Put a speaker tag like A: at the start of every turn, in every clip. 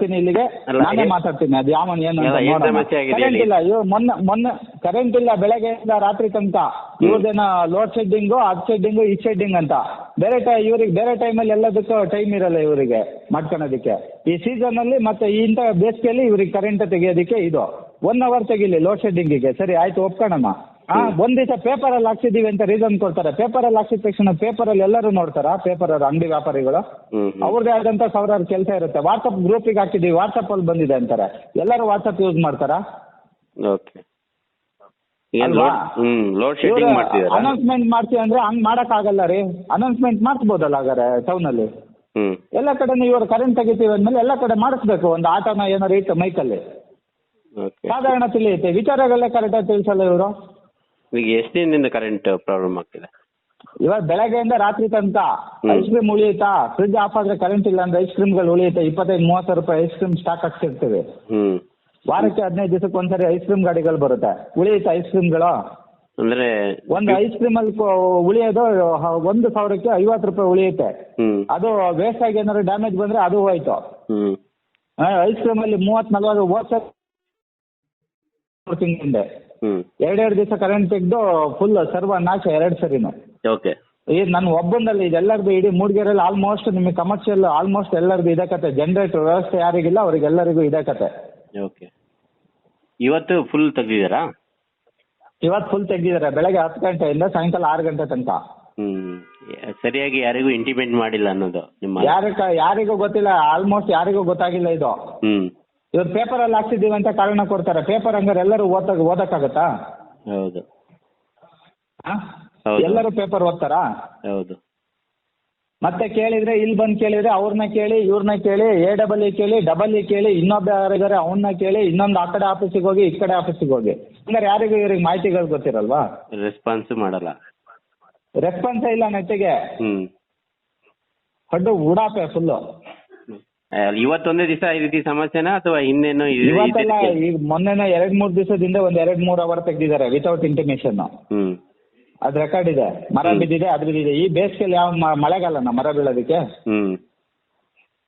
A: ಬರ್ತೀನಿ ಇಲ್ಲಿಗೆ. ನಾನೇ ಮಾತಾಡ್ತೀನಿ ಅದು ಯಾವನ್ ಏನು ಅಂತ
B: ಎಲ್ಲ
A: ನೋಡೋಣ. ಕರೆಂಟ್ ಇಲ್ಲ? ಇವ್ ಮೊನ್ನೆ ಮೊನ್ನೆ ಕರೆಂಟ್ ಇಲ್ಲ ಬೆಳಗ್ಗೆಯಿಂದ ರಾತ್ರಿ ತನಕ. ಇವ್ರದೇನ ಲೋಡ್ ಶೆಡ್ಡಿಂಗು ಅದ್ ಶೆಡ್ಡಿಂಗು ಈ ಶೆಡ್ಡಿಂಗ್ ಅಂತ. ಬೇರೆ ಟೈ ಇವ್ರಿಗೆ ಬೇರೆ ಟೈಮಲ್ಲಿ ಎಲ್ಲದಕ್ಕೂ ಟೈಮ್ ಇರಲ್ಲ ಇವರಿಗೆ ಮಾಡ್ಕೊಳೋದಕ್ಕೆ. ಈ ಸೀಸನ್ ಅಲ್ಲಿ ಮತ್ತೆ ಇಂಥ ಬೇಸಿಗೆಯಲ್ಲಿ ಇವ್ರಿಗೆ ಕರೆಂಟ್ ತೆಗಿಯೋದಕ್ಕೆ ಇದು. ಒನ್ ಅವರ್ ತೆಗಿಲಿ ಲೋಡ್ ಶೆಡ್ಡಿಂಗಿಗೆ ಸರಿ ಆಯ್ತು ಒಪ್ಕೊಳ್ಳೋಣ ಹಾ ಒಂದ್ ದಿವಸ ಪೇಪರ್ ಅಲ್ಲಿ ಹಾಕ್ಸಿದೀವಿ ಅಂತ ರೀಸನ್ ಕೊಡ್ತಾರೆ. ಪೇಪರ್ ಅಲ್ಲಿ ಹಾಕ್ಸಿದ ತಕ್ಷಣ ಪೇಪರ್ ಅಲ್ಲಿ ಎಲ್ಲರೂ ನೋಡ್ತಾರಾ ಪೇಪರ್ ಅವ್ರ ಅಂಗಡಿ ವ್ಯಾಪಾರಿಗಳು. ಅವ್ರದೇ ಆದಂತ ಸಾವಿರಾರು ಕೆಲಸ ಇರುತ್ತೆ. ವಾಟ್ಸಪ್ ಗ್ರೂಪಿಗೆ ಹಾಕಿದೀವಿ ವಾಟ್ಸಪ್ ಅಲ್ಲಿ ಬಂದಿದೆ ಅಂತಾರೆ. ಎಲ್ಲರೂ ವಾಟ್ಸಪ್ ಯೂಸ್ ಮಾಡ್ತಾರಾ?
B: ಓಕೆ.
A: ಅನೌನ್ಸ್ಮೆಂಟ್ ಮಾಡ್ತೀವಿ ಅಂದ್ರೆ ಹಂಗ್ ಮಾಡಕ್ ಆಗಲ್ಲ ರೀ. ಅನೌನ್ಸ್ಮೆಂಟ್ ಮಾಡಿಸ್ಬೋದಲ್ಲ ಹಾಗಾದ್ರೆ ಟೌನ್ ಅಲ್ಲಿ? ಎಲ್ಲ ಕಡೆ ಇವರು ಕರೆಂಟ್ ತೆಗಿತೀವಿ ಅಂದ್ಮೇಲೆ ಎಲ್ಲ ಕಡೆ ಮಾಡಿಸ್ಬೇಕು. ಒಂದು ಆಟೋನ ಏನಾರು ಇತ್ತು ಮೈಕಲ್ಲಿ ಸಾಧಾರಣ ತಿಳಿಯುತ್ತೆ. ವಿಚಾರಗಳೇ ಕರೆಕ್ಟಾಗಿ ತಿಳಿಸಲ್ಲ ಇವರು?
B: ಈಗ ಎಷ್ಟು ದಿನದಿಂದ ಕರೆಂಟ್ ಪ್ರಾಬ್ಲಮ್ ಆಗ್ತಿದೆ?
A: ಇವಾಗ ಬೆಳಗ್ಗೆಯಿಂದ ರಾತ್ರಿ ತನಕ. ಐಸ್ ಕ್ರೀಮ್ ಉಳಿಯುತ್ತಾ? ಫ್ರಿಜ್ ಆಫ್ ಆದ್ರೆ ಕರೆಂಟ್ ಇಲ್ಲ ಅಂದ್ರೆ ಐಸ್ ಕ್ರೀಮ್ಗಳು ಉಳಿಯುತ್ತೆ. ಇಪ್ಪತ್ತೈದು ಮೂವತ್ತು ರೂಪಾಯಿ ಐಸ್ ಕ್ರೀಮ್ ಸ್ಟಾಕ್ ಹಾಕ್ಸಿರ್ತೀವಿ
B: ಹ್ಮ್.
A: ವಾರಕ್ಕೆ ಹದಿನೈದು ದಿವಸಕ್ಕೆ ಒಂದ್ಸರಿ ಐಸ್ ಕ್ರೀಮ್ ಗಾಡಿಗಳು ಬರುತ್ತೆ. ಉಳಿಯುತ್ತೆ ಐಸ್ ಕ್ರೀಮ್ಗಳು
B: ಅಂದ್ರೆ
A: ಒಂದು ಐಸ್ ಕ್ರೀಮ್ ಅಲ್ಲಿ ಕೊ- ಉಳಿಯೋದು ಒಂದು ಸಾವಿರಕ್ಕೆ ಐವತ್ತು ರೂಪಾಯಿ ಉಳಿಯುತ್ತೆ.
B: ಹ್ಮ್.
A: ಅದು ವೇಸ್ಟ್ ಆಗಿ ಏನಾದ್ರು ಡ್ಯಾಮೇಜ್ ಬಂದ್ರೆ ಅದು ಹೋಯ್ತು.
B: ಹ್ಮ್.
A: ಐಸ್ ಕ್ರೀಮ್ ಅಲ್ಲಿ ಮೂವತ್ ನಲ್ವತ್ತು ಹೋದ
B: ತಿಂಗಳಿಂದ
A: ಎರಡೆರಡು ದಿವಸ ಕರೆಂಟ್ ತೆಗೆದು ಫುಲ್ ಸರ್ವ ನಾಶ ಎರಡು ಸರಿನು.
B: ಓಕೆ
A: ಈ ನನ್ನ ಒಬ್ಬಂದಲ್ಲಿ ಇದೆಲ್ಲರದು ಇಡೀ ಮೂಡಿಗೆರೆಯಲ್ಲಿ ಆಲ್ಮೋಸ್ಟ್ ನಿಮಗೆ ಕಮರ್ಷಿಯಲ್ ಆಲ್ಮೋಸ್ಟ್ ಎಲ್ಲರದು ಇದೆ ಕತೆ. ಜನರೇಟರ್ ವ್ಯವಸ್ಥೆ ಯಾರಿಗಿಲ್ಲ ಅವರಿಗೆಲ್ಲರಿಗೂ ಇದೇ ಕತೆ.
B: ಓಕೆ ಇವತ್ತು ಫುಲ್ ತೆಗ್ದಿದ್ದೀರಾ?
A: ಇವತ್ತು ಫುಲ್ ತೆಗ್ದಿದ್ದಾರೆ. ಬೆಳಗ್ಗೆ ಹತ್ತು ಗಂಟೆಯಿಂದ ಸಾಯಂಕಾಲ ಆರು ಗಂಟೆ ತನಕ.
B: ಹ್ಮ್. ಸರಿಯಾಗಿ ಯಾರಿಗೂ ಇಂಟಿಮೇಟ್ ಮಾಡಿಲ್ಲ ಅನ್ನೋದು ನಿಮ್ಮ
A: ಯಾರಿಗೂ ಗೊತ್ತಿಲ್ಲ. ಆಲ್ಮೋಸ್ಟ್ ಯಾರಿಗೂ ಗೊತ್ತಾಗಿಲ್ಲ ಇದು.
B: ಹ್ಮ್.
A: ಇವ್ರು ಪೇಪರ್ ಅಲ್ಲಿ ಹಾಕ್ಸಿದೀವಿ ಅಂತ ಕಾರಣ ಕೊಡ್ತಾರೆ. ಪೇಪರ್ ಹಂಗಾರೆ ಎಲ್ಲರೂ ಓದಕ್ ಓದಕ್ಕಾಗತ್ತಾ?
B: ಹೌದು.
A: ಆ?
B: ಹೌದು.
A: ಎಲ್ಲರೂ ಪೇಪರ್ ಓದ್ತಾರಾ?
B: ಹೌದು.
A: ಮತ್ತೆ ಕೇಳಿದ್ರೆ ಇಲ್ಲಿ ಬಂದು ಕೇಳಿದ್ರೆ ಅವ್ರನ್ನ ಕೇಳಿ ಇವ್ರನ್ನ ಕೇಳಿ ಎ ಡಬಲ್ ಇ ಕೇಳಿ ಡಬಲ್ ಇ ಕೇಳಿ ಇನ್ನೊಬ್ಬ ಯಾರಿದ್ದಾರೆ ಅವನ್ನ ಕೇಳಿ ಇನ್ನೊಂದು ಆ ಕಡೆ ಆಫೀಸಿಗೆ ಹೋಗಿ ಈ ಕಡೆ ಆಫೀಸಿಗೆ ಹೋಗಿ. ಅಂದ್ರೆ ಯಾರಿಗೂ ಇವ್ರಿಗೆ ಮಾಹಿತಿಗಳು ಗೊತ್ತಿರಲ್ವಾ?
B: ರೆಸ್ಪಾನ್ಸ್ ಮಾಡಲ್ಲ.
A: ರೆಸ್ಪಾನ್ಸ್ ಇಲ್ಲ ನೆಟ್ಟಿಗೆ.
B: ಹ್ಮ್.
A: ಹೊಡ್ಡು ಉಡಾಪೆ ಫುಲ್ಲು
B: ಇವತ್ತೊಂದೇ ದಿವಸ ಈ ರೀತಿ ಸಮಸ್ಯೆನಾ ಅಥವಾ ಇನ್ನೇನು ಇದು-
A: ಇವತ್ತೆಲ್ಲ
B: ಇದಕ್ಕೆ-
A: ಈಗ ಮೊನ್ನೆನ ಎರಡ್ ಮೂರ್ ದಿವಸದಿಂದ ಒಂದ್ ಎರಡ್ ಮೂರ್ ಅವರ್ ತೆಗ್ದಿದ್ದಾರೆ ವಿತೌಟ್ ಇಂಟಿಮೇಷನ್
B: ಹ್ಮ್.
A: ಅದ್ ರೆಕಾರ್ಡ್ ಇದೆ. ಮರ
B: ಹ್ಮ್.
A: ಬಿದ್ದಿದೆ ಅದ್ ಬಿದ್ದಿದೆ. ಈ ಬೇಸಿಗೆಯಲ್ಲಿ ಯಾವ ಮ- ಮಳೆಗಾಲನ ಮರ ಬೀಳೋದಕ್ಕೆ?
B: ಹ್ಮ್.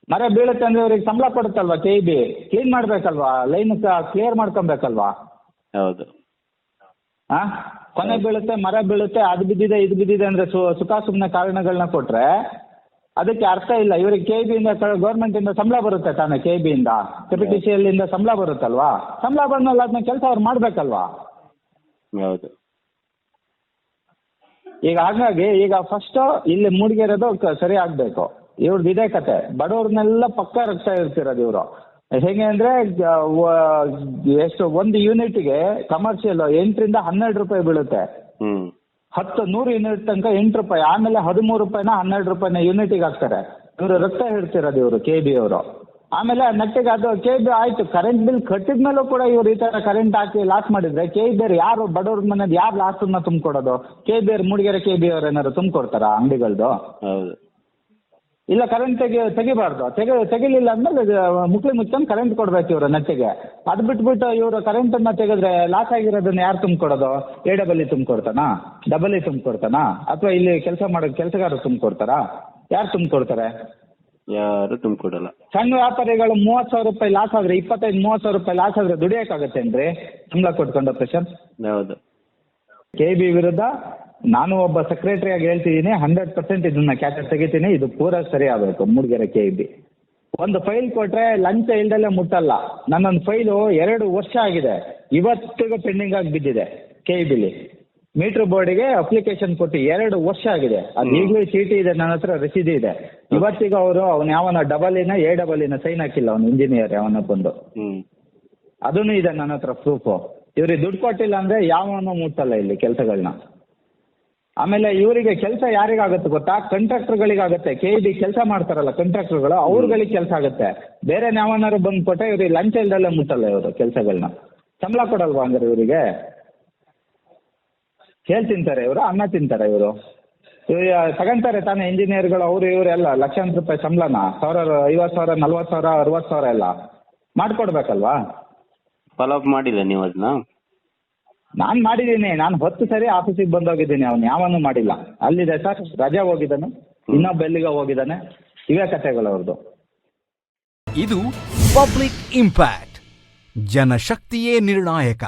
A: ಮರ ಬೀಳುತ್ತೆ ಅಂದ್ರೆ ಅವ್ರಿಗೆ ಸಂಬಳ ಕೊಡುತ್ತಲ್ವಾ ಕೆ ಬಿ ಕ್ಲೀನ್ ಮಾಡ್ಬೇಕಲ್ವಾ? ಲೈನ್ ಕ್ಲಿಯರ್ ಮಾಡ್ಕೊಬೇಕಲ್ವಾ?
B: ಹೌದು.
A: ಆ? ಕೊನೆ ಬೀಳುತ್ತೆ ಮರ ಬೀಳುತ್ತೆ ಅದ್ ಬಿದ್ದಿದೆ ಇದು ಬಿದ್ದಿದೆ ಅಂದ್ರೆ ಸು ಸುಖ ಕಾರಣಗಳನ್ನ ಕೊಟ್ರೆ ಅದಕ್ಕೆ ಅರ್ಥ ಇಲ್ಲ. ಇವರಿಗೆ ಕೆ ಬಿ ಇಂದ ಗೌರ್ಮೆಂಟ್ ಇಂದ ಸಂಬಳ ಬರುತ್ತೆ ತಾನೆ ಕೆ ಬಿ ಇಂದ. ಎಲ್ ಇಂದ ಸಂಬಳ ಬರುತ್ತಲ್ವಾ? ಸಂಬಳ ಬಂದ್ಮೇಲೆ ಅದನ್ನ ಕೆಲಸ ಅವ್ರು ಮಾಡ್ಬೇಕಲ್ವಾ?
B: ಹೌದು.
A: ಈಗ ಹಾಗಾಗಿ ಈಗ ಫಸ್ಟ್ ಇಲ್ಲಿ ಮೂಡಿಗೆರೆದು ಸರಿ ಆಗ್ಬೇಕು. ಇವ್ರದ್ದು ಇದೇ ಕತೆ. ಬಡವ್ರನ್ನೆಲ್ಲ ಪಕ್ಕ ರಕ್ತ ಇರ್ತಿರೋದು ಇವರು. ಹೇಗೆ ಅಂದ್ರೆ ಎಷ್ಟು ಒಂದು ಯೂನಿಟ್ಗೆ ಕಮರ್ಷಿಯಲ್ ಎಂಟರಿಂದ ಹನ್ನೆರಡು ರೂಪಾಯಿ ಬೀಳುತ್ತೆ. ಹತ್ತು ನೂರು ಯೂನಿಟ್ ತನಕ ಎಂಟು ರೂಪಾಯಿ, ಆಮೇಲೆ ಹದಿಮೂರು ರೂಪಾಯಿನ ಹನ್ನೆರಡು ರೂಪಾಯಿನ ಯೂನಿಟಿಗೆ ಹಾಕ್ತಾರೆ. ಇವರು ರಕ್ತ ಹೇಳ್ತಿರೋದು ಇವರು ಕೆ ಬಿ ಅವರು. ಆಮೇಲೆ ನೆಟ್ಟಿಗೆ ಅದು ಕೆ ಬಿ ಆಯ್ತು. ಕರೆಂಟ್ ಬಿಲ್ ಕಟ್ಟಿದ ಮೇಲೂ ಕೂಡ ಇವ್ರು ಈ ತರ ಕರೆಂಟ್ ಹಾಕಿ ಲಾಸ್ ಮಾಡಿದ್ರೆ ಕೆ ಬಿ ಯಾರು, ಬಡವ್ರ ಮನೇದು ಯಾರು ಲಾಸನ್ನ ತುಂಬಿಕೊಡೋದು? ಕೆ ಬಿ ಅವ್ರು ಮೂಡಿಗೆರೆ ಕೆ ಬಿ ಅವ್ರು ಏನಾದ್ರು ತುಂಬಿಕೊಡ್ತಾರಾ
B: ಹೌದು.
A: ಇಲ್ಲ ಕರೆಂಟ್ ತೆಗಿ ತೆಗಿಬಾರ್ದು. ತೆಗಿ ತೆಗಿಲಿಲ್ಲ ಅಂದ್ರೆ ಮುಕ್ಳಿ ಮುಚ್ಕೊಂಡು ಕರೆಂಟ್ ಕೊಡ್ಬೇಕು ಇವರು ನೆಟ್ಟಿಗೆ ಅದು ಬಿಟ್ಬಿಟ್ಟು ಇವರು ಕರೆಂಟನ್ನು ತೆಗೆದ್ರೆ ಲಾಸ್ ಆಗಿರೋದನ್ನ ಯಾರು ತುಂಬಿಕೊಡೋದು? ಎ ಡಬಲ್ ಇ ತುಂಬಿಕೊಡ್ತಾನಾ? ಡಬಲ್ ಇ ತುಂಬಿಕೊಡ್ತಾನಾ? ಅಥವಾ ಇಲ್ಲಿ ಕೆಲಸ ಮಾಡೋ ಕೆಲಸಗಾರರು ತುಂಬಿಕೊಡ್ತಾರಾ? ಯಾರು ತುಂಬಿಕೊಡ್ತಾರೆ?
B: ಯಾರು ತುಂಬಿಕೊಡಲ್ಲ.
A: ಸಣ್ಣ ವ್ಯಾಪಾರಿಗಳು ಮೂವತ್ತು ಸಾವಿರ ರೂಪಾಯಿ ಲಾಸ್ ಆದ್ರೆ ಇಪ್ಪತ್ತೈದು ಮೂವತ್ತು ಸಾವಿರ ರೂಪಾಯಿ ಲಾಸ್ ಆದ್ರೆ ದುಡಿಯೋಕ್ಕಾಗತ್ತೇನ್ರಿ? ಸಂಬಳ ಕೊಟ್ಕೊಂಡು ಪ್ರಶಾಂತ್
B: ಹೌದು.
A: ಕೆ ಬಿ ವಿರುದ್ಧ ನಾನು ಒಬ್ಬ ಸೆಕ್ರೆಟರಿಯಾಗಿ ಹೇಳ್ತಿದ್ದೀನಿ ಹಂಡ್ರೆಡ್ ಪರ್ಸೆಂಟ್ ಇದನ್ನ ಕ್ಯಾಚ್ ತೆಗಿತೀನಿ ಇದು ಪೂರ ಸರಿ ಆಗಬೇಕು ಮೂಡಿಗೆರೆ ಕೆ ಬಿ ಒಂದು ಫೈಲ್ ಕೊಟ್ರೆ ಲಂಚ ಇಲ್ದಲೆ ಮುಟ್ಟಲ್ಲ. ನನ್ನೊಂದು ಫೈಲು ಎರಡು ವರ್ಷ ಆಗಿದೆ. ಇವತ್ತಿಗೂ ಪೆಂಡಿಂಗ್ ಆಗಿ ಬಿದ್ದಿದೆ ಕೆ ಬಿಲಿ ಮೀಟರ್ ಬೋರ್ಡಿಗೆ ಅಪ್ಲಿಕೇಶನ್ ಕೊಟ್ಟು ಎರಡು ವರ್ಷ ಆಗಿದೆ. ಅದು. ಈಗಲೂ ಚೀಟಿ ಇದೆ ನನ್ನ ಹತ್ರ ರಸೀದಿ ಇದೆ. ಇವತ್ತಿಗೂ ಅವರು ಅವನು ಯಾವನ ಡಬಲ್ ಇನ ಎ ಡಬಲ್ ಇನ ಸೈನ್ ಹಾಕಿಲ್ಲ ಅವನು ಇಂಜಿನಿಯರ್ ಯಾವನ ಬಂದು. ಅದೂ ಇದೆ ನನ್ನ ಹತ್ರ ಪ್ರೂಫು ಇವ್ರಿಗೆ ದುಡ್ಡು ಕೊಟ್ಟಿಲ್ಲ ಅಂದ್ರೆ ಯಾವನು ಮುಟ್ಟಲ್ಲ ಇಲ್ಲಿ ಕೆಲಸಗಳನ್ನ ಆಮೇಲೆ ಇವರಿಗೆ ಕೆಲಸ ಯಾರಿಗಾಗುತ್ತೆ ಗೊತ್ತಾ? ಕಾಂಟ್ರಾಕ್ಟರ್ಗಳಿಗಾಗುತ್ತೆ ಕೆ ಇ ಡಿ ಕೆಲಸ ಮಾಡ್ತಾರಲ್ಲ ಕಂಟ್ರಾಕ್ಟರ್ಗಳು ಅವ್ರಗಳಿಗೆ ಕೆಲಸ ಆಗುತ್ತೆ. ಬೇರೆ ಯಾವನಾರು ಬಂದು ಕೊಟ್ಟರೆ ಇವ್ರಿಗೆ ಲಂಚ ಇಲ್ದಲ್ಲೇ ಮುಟ್ಟಲ್ಲ ಇವರು ಕೆಲಸಗಳನ್ನ ಸಂಬಳ ಕೊಡಲ್ವಾ ಅಂದ್ರೆ ಇವರಿಗೆ? ಕೇಳಿ ತಿಂತಾರೆ ಇವರು ಅನ್ನ ತಿಂತಾರೆ ಇವರು. ಇವ್ರು ತಗೊಂತಾರೆ ತಾನೇ ಇಂಜಿನಿಯರ್ಗಳು ಅವರು ಇವರೆಲ್ಲ ಲಕ್ಷಾಂತರ ರೂಪಾಯಿ ಸಂಬಳನ. ಸಾವಿರ ಐವತ್ತು ಸಾವಿರ ನಲ್ವತ್ತು ಸಾವಿರ ಅರವತ್ತು ಸಾವಿರ ಎಲ್ಲ. ಮಾಡ್ಕೊಡ್ಬೇಕಲ್ವಾ?
B: ಫಾಲೋ ಅಪ್ ಮಾಡಿಲ್ಲ ನೀವು ಅದನ್ನ
A: ನಾನು ಮಾಡಿದ್ದೀನಿ. ನಾನು ಹತ್ತು ಸರಿ ಆಫೀಸಿಗೆ ಬಂದೋಗಿದ್ದೀನಿ ಅವನು. ಯಾವನು ಮಾಡಿಲ್ಲ. ಅಲ್ಲಿದೆ ಸರ್ ರಜೆ ಹೋಗಿದ್ದಾನೆ. ಇನ್ನೊಬ್ಬ ಎಲ್ಲಿಗೆ ಹೋಗಿದ್ದಾನೆ. ಇವೇ ಕಥೆಗಳು ಅವ್ರದ್ದು
C: ಇದು ಪಬ್ಲಿಕ್ ಇಂಪ್ಯಾಕ್ಟ್. ಜನಶಕ್ತಿಯೇ ನಿರ್ಣಾಯಕ.